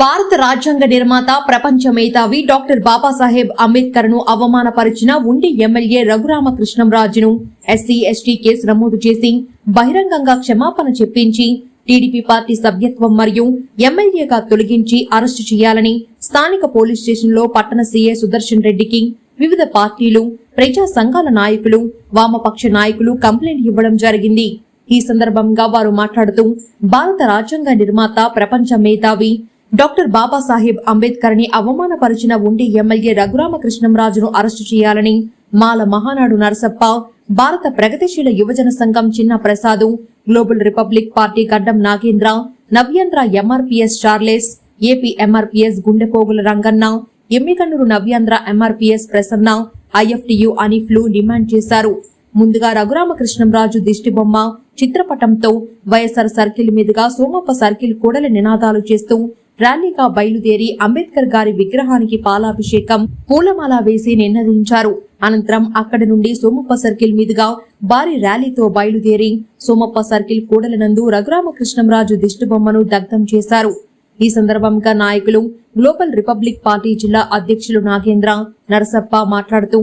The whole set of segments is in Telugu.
భారత రాజ్యాంగ నిర్మాత ప్రపంచ మేధావి డాక్టర్ బాబాసాహెబ్ అంబేద్కర్ను అవమానపరిచిన ఉండి ఎమ్మెల్యే రఘురామకృష్ణంరాజును ఎస్సీ ఎస్టీ కేసు నమోదు చేసి బహిరంగంగా క్షమాపణ చెప్పించి టీడీపీ పార్టీ సభ్యత్వం మరియు ఎమ్మెల్యేగా తొలగించి అరెస్టు చేయాలని స్థానిక పోలీస్ స్టేషన్లో పట్టణ సీఏ సుదర్శన్ రెడ్డికి వివిధ పార్టీలు ప్రజా సంఘాల నాయకులు వామపక్ష నాయకులు కంప్లైంట్ ఇవ్వడం జరిగింది. ఈ సందర్భంగా వారు మాట్లాడుతూ భారత రాజ్యాంగ నిర్మాత ప్రపంచ మేధావి డాక్టర్ బాబాసాహెబ్ అంబేద్కర్ని అవమానపరిచిన ఉండి ఎమ్మెల్యే రఘురామకృష్ణంరాజును అరెస్టు చేయాలని మాల మహానాడు నరసప్ప భారత ప్రగతిశీల యువజన సంఘం చిన్న Prasad global republic party Gaddam Nagendra Navyandhra MRPS Charles AP MRPS Gundepogula Ranganna Yemmiganur Navyandhra MRPS Prasanna IFTU అనిఫ్లు demand చేశారు. ముందుగా రఘురామకృష్ణంరాజు దిష్టిబొమ్మ చిత్రపటంతో వైఎస్ఆర్ సర్కిల్ మీదుగా సోమప్ప సర్కిల్ కూడలి నినాదాలు చేస్తూ ర్యాలీగా బయలుదేరి అంబేద్కర్ గారి విగ్రహానికి పాలాభిషేకం పూలమాల వేసి నిన్నదించారు అనంతరం అక్కడి నుండి సోమప్ప సర్కిల్ మీదుగా భారీ ర్యాలీతో బయలుదేరి సోమప్ప సర్కిల్ కూడలినందు రఘురామకృష్ణంరాజు దిష్టిబొమ్మను దగ్ధం చేశారు. ఈ సందర్భంగా నాయకులు గ్లోబల్ రిపబ్లిక్ పార్టీ జిల్లా అధ్యక్షులు నాగేంద్ర నరసప్ప మాట్లాడుతూ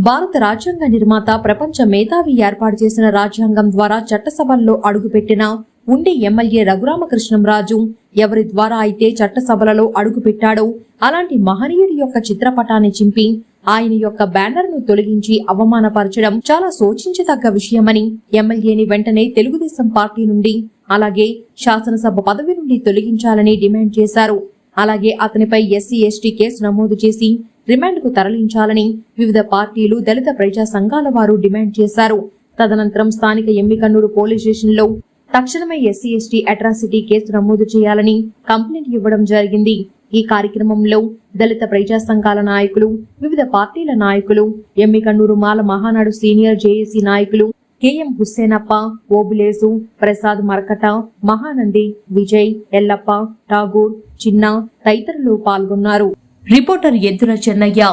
భారత రాజ్యాంగ నిర్మాత ప్రపంచ మేధావి ఏర్పాటు చేసిన రాజ్యాంగం ద్వారా చట్టసభల్లో అడుగుపెట్టిన ఉండి ఎమ్మెల్యే రఘురామకృష్ణంరాజు ఎవరి ద్వారా అయితే చట్టసభలలో అడుగుపెట్టాడో అలాంటి మహనీయుడి యొక్క చిత్రపటాన్ని చింపి ఆయన యొక్క బ్యానర్ను తొలగించి అవమానపరచడం చాలా శోచించదగ్గ విషయమని ఎమ్మెల్యేని వెంటనే తెలుగుదేశం పార్టీ నుండి అలాగే శాసనసభ పదవి నుండి తొలగించాలని డిమాండ్ చేశారు. అలాగే అతనిపై ఎస్సీ ఎస్టీ కేసు నమోదు చేసి రిమాండ్కు తరలించాలని వివిధ పార్టీలు దళిత ప్రజా సంఘాల వారు డిమాండ్ చేశారు. తదనంతరం స్థానిక ఎమ్మికన్నూరు పోలీస్ స్టేషన్లో తక్షణమే ఎస్సీ ఎస్టీ అట్రాసిటీ కేసు నమోదు చేయాలని కంప్లైంట్ ఇవ్వడం జరిగింది. ఈ కార్యక్రమంలో దళిత ప్రజా సంఘాల నాయకులు వివిధ పార్టీల నాయకులు ఎమ్మికన్నూరు మాల మహానాడు సీనియర్ జేఏసీ నాయకులు కెఎం హుస్సేనప్ప ఓబులేసు ప్రసాద్ మరకట మహానంది విజయ్ ఎల్లప్ప ఠాగూర్ చిన్న తదితరులు పాల్గొన్నారు. రిపోర్టర్ ఎద్దుల చెన్నయ్య.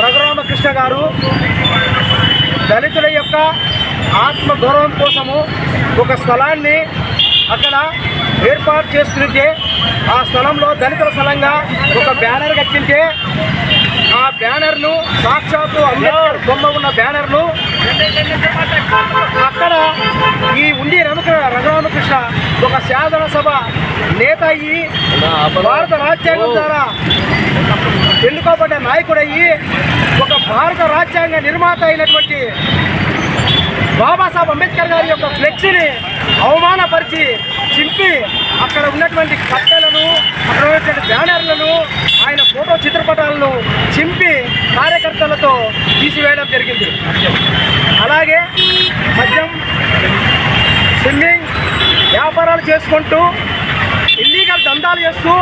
రఘురామకృష్ణ గారు దళితుల యొక్క ఆత్మ గౌరవం కోసము ఒక స్థలాన్ని అక్కడ ఏర్పాటు చేసుకుంటే ఆ స్థలంలో దళితుల స్థలంగా ఒక బ్యానర్ కట్టింటే ఆ బ్యానర్ను సాక్షాత్తు అంబేద్కర్ బొమ్మ ఉన్న బ్యానర్ను అక్కడ ఈ ఉండి రమక రఘురామకృష్ణ ఒక శాసనసభ నేత అయ్యి భారత రాజ్యాంగం ద్వారా ఎన్నుకోబడ్డ నాయకుడయ్యి ఒక భారత రాజ్యాంగ నిర్మాత అయినటువంటి బాబాసాహెబ్ అంబేద్కర్ గారి యొక్క ఫ్లెక్సీని అవమానపరిచి చింపి అక్కడ ఉన్నటువంటి కట్టెలను అక్కడ ఉన్నటువంటి బ్యానర్లను ఆయన ఫోటో చిత్రపటాలను చింపి కార్యకర్తలతో తీసివేయడం జరిగింది. అలాగే మద్యం స్విమ్మింగ్ వ్యాపారాలు చేసుకుంటూ దందాలు చేస్తూ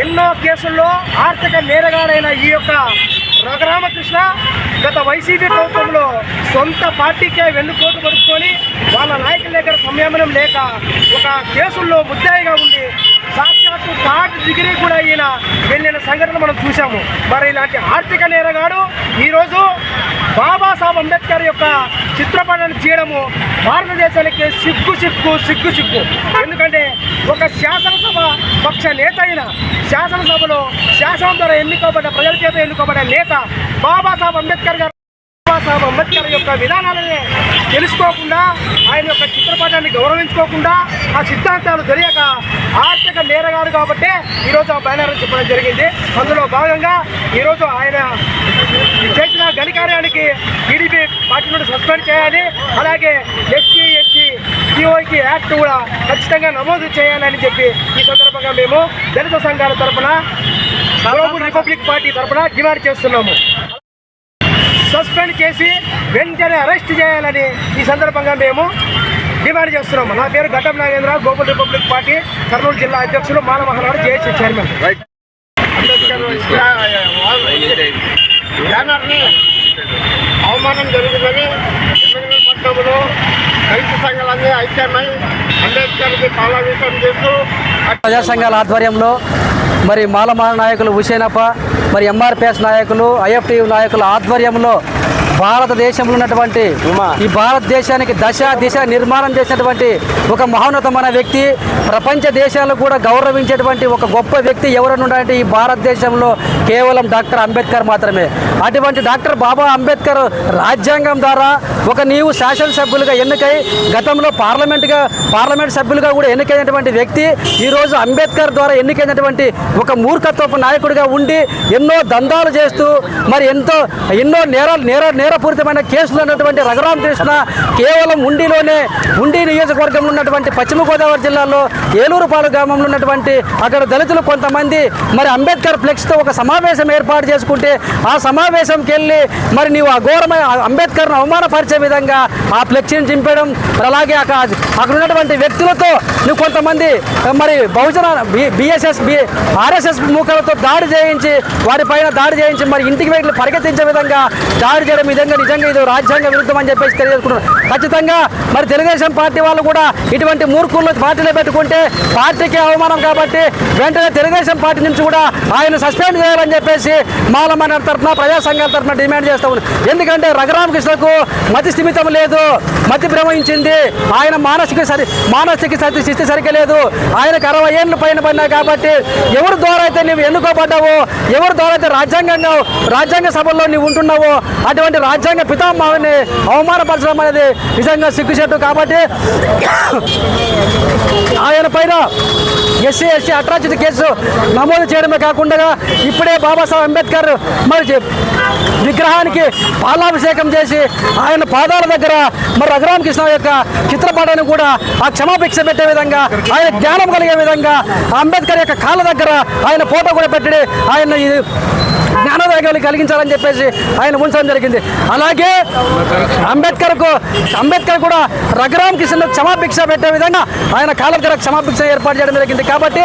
ఎన్నో కేసుల్లో ఆర్థిక నేరగాడైన ఈ యొక్క రఘురామకృష్ణ గత వైసీపీ ప్రభుత్వంలో సొంత పార్టీకే వెన్నుపోటు పరుచుకొని వాళ్ళ నాయకుల దగ్గర సంయమనం లేక ఒక కేసుల్లో ముద్దాయిగా ఉండి సాక్షాత్తు థర్డ్ డిగ్రీ కూడా ఈయన వెళ్ళిన సంఘటన మనం చూసాము మరి ఇలాంటి ఆర్థిక నేరగాడు ఈరోజు బాబాసాహెబ్ అంబేద్కర్ యొక్క చిత్రపటాన్ని చేయడము భారతదేశానికి సిగ్గు సిగ్గు సిగ్గు సిగ్గు. ఎందుకంటే ఒక శాసనసభ పక్ష నేత అయిన శాసనసభలో శాసనం ద్వారా ఎన్నుకోబడ్డ ప్రజల చేత ఎన్నుకోబడ్డ నేత బాబాసాహెబ్ అంబేద్కర్ గారు బాబాసాహెబ్ అంబేద్కర్ యొక్క విధానాలని తెలుసుకోకుండా ఆయన యొక్క చిత్రపటాన్ని గౌరవించుకోకుండా ఆ సిద్ధాంతాలు తెలియక ఆర్థిక నేరగాడు కాబట్టి ఈరోజు ఆ బ్యానర్ చెప్పడం జరిగింది. అందులో భాగంగా ఈరోజు ఆయన చేసిన ఘనకార్యానికి టీడీపీ పార్టీ నుండి సస్పెండ్ చేయాలి. అలాగే ఎస్సీ ఎస్టీ సిఓకి యాక్ట్ కూడా ఖచ్చితంగా నమోదు చేయాలని చెప్పి ఈ సందర్భంగా మేము దళిత సంఘాల తరఫున రిపబ్లిక్ పార్టీ తరఫున డిమాండ్ చేస్తున్నాము. సస్పెండ్ చేసి వెంటనే అరెస్ట్ చేయాలని ఈ సందర్భంగా మేము డిమాండ్ చేస్తున్నాము. నా పేరు Gaddam Nagendra global republic party Kurnool జిల్లా అధ్యక్షులు మానవ మహానాడు జేఏసీ చైర్మన్. బ్యానర్ని అవమానం జరుగుతుందని పట్టణంలో రైతు సంఘాలన్నీ ఐక్యమై అంబేద్కర్కి పాలాభిషేకం చేస్తూ ప్రజా సంఘాల ఆధ్వర్యంలో మరి మాలమాల నాయకులు హుసేనప్ప మరి ఎంఆర్పిఎస్ నాయకులు ఐఎఫ్టి నాయకుల ఆధ్వర్యంలో భారతదేశంలో ఉన్నటువంటి ఈ భారతదేశానికి దశ దిశ నిర్మాణం చేసినటువంటి ఒక మహోన్నతమైన వ్యక్తి ప్రపంచ దేశాలు కూడా గౌరవించేటువంటి ఒక గొప్ప వ్యక్తి ఎవరైనా ఉన్నారంటే ఈ భారతదేశంలో కేవలం డాక్టర్ అంబేద్కర్ మాత్రమే. అటువంటి డాక్టర్ బాబా అంబేద్కర్ రాజ్యాంగం ద్వారా ఒక నీవు శాసనసభ్యులుగా ఎన్నికై గతంలో పార్లమెంటుగా పార్లమెంట్ సభ్యులుగా కూడా ఎన్నికైనటువంటి వ్యక్తి ఈరోజు అంబేద్కర్ ద్వారా ఎన్నికైనటువంటి ఒక మూర్ఖత్వపు నాయకుడిగా ఉండి ఎన్నో దందాలు చేస్తూ మరి ఎంతో ఎన్నో నేర నేర నేరపూరితమైన కేసులు ఉన్నటువంటి రఘురామ కృష్ణ కేవలం ఉండిలోనే ఉండి నియోజకవర్గంలో ఉన్నటువంటి పశ్చిమ గోదావరి జిల్లాలో ఏలూరుపాలు గ్రామంలో ఉన్నటువంటి అక్కడ దళితులు కొంతమంది మరి అంబేద్కర్ ఫ్లెక్స్తో ఒక సమావేశం ఏర్పాటు చేసుకుంటే ఆ సమావేశంకి వెళ్ళి మరి నీవు అఘోరమైన అంబేద్కర్ను అవమానపరిచే విధంగా ఆ ఫ్లెక్సీని చింపడం మరి అలాగే అక్కడ అక్కడ ఉన్నటువంటి వ్యక్తులతో నువ్వు కొంతమంది మరి బహుజన బిఎస్ఎస్ బి ఆర్ఎస్ఎస్ మూకలతో దాడి చేయించి వారి పైన దాడి చేయించి మరి ఇంటికి వెళ్ళి పరిగెత్తించే విధంగా దాడి చేయడం విధంగా నిజంగా ఇది రాజ్యాంగ విరుద్ధం అని చెప్పేసి తెలియజేసుకుంటున్నారు. ఖచ్చితంగా మరి తెలుగుదేశం పార్టీ వాళ్ళు కూడా ఇటువంటి మూర్ఖుల్లో పార్టీలో పెట్టుకుంటే పార్టీకి అవమానం కాబట్టి వెంటనే తెలుగుదేశం పార్టీ నుంచి కూడా ఆయన సస్పెండ్ చేయాలని చెప్పేసి మాలమైన తరఫున ప్రజా సంఘాల తరఫున డిమాండ్ చేస్తా ఉన్నాం ఎందుకంటే రఘురామకృష్ణకు మతి స్థిమితం లేదు మతి భ్రమించింది. ఆయన మానసిక సరి మానసిక సరి స్థితి సరిగ్గా లేదు. ఆయనకు అరవై ఏళ్ళు పైన పడినా కాబట్టి ఎవరి ద్వారా అయితే నువ్వు ఎన్నుకోబడ్డావో ఎవరి ద్వారా అయితే రాజ్యాంగంగా రాజ్యాంగ సభల్లో నీవు ఉంటున్నావో అటువంటి రాజ్యాంగ పితామహుని అవమానపరచడం అనేది నిజంగా సిగ్గుచేటు కాబట్టి ఆయన పైన ఎస్సీ ఎస్సీ అట్రాసిటీ కేసు నమోదు చేయడమే కాకుండా ఇప్పుడే బాబాసాహెబ్ అంబేద్కర్ మరి విగ్రహానికి పాలాభిషేకం చేసి ఆయన పాదాల దగ్గర మరి రఘురామకృష్ణ యొక్క చిత్రపటాన్ని కూడా ఆ క్షమాభిక్ష పెట్టే విధంగా ఆయన జ్ఞానం కలిగే విధంగా ఆ అంబేద్కర్ యొక్క కాళ్ళ దగ్గర ఆయన ఫోటో కూడా పెట్టి ఆయన జ్ఞానోదయాలు కలిగించాలని చెప్పేసి ఆయన ఉంచడం జరిగింది. అలాగే అంబేద్కర్కు అంబేద్కర్ కూడా రఘురామ్ కిషన్ క్షమాభిక్ష పెట్టే విధంగా ఆయన కాళ్ళ క్షమాభిక్ష ఏర్పాటు చేయడం జరిగింది. కాబట్టి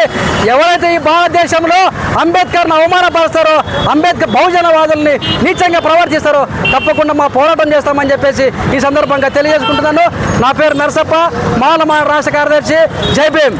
ఎవరైతే ఈ భారతదేశంలో అంబేద్కర్ను అవమానపరుస్తారో అంబేద్కర్ బహుజనవాదుల్ని నీచంగా ప్రవర్తిస్తారో తప్పకుండా మా పోరాటం చేస్తామని చెప్పేసి ఈ సందర్భంగా తెలియజేసుకుంటున్నాను. నా పేరు నరసప్ప మాలమా రాష్ట్ర కార్యదర్శి జై భీమ్.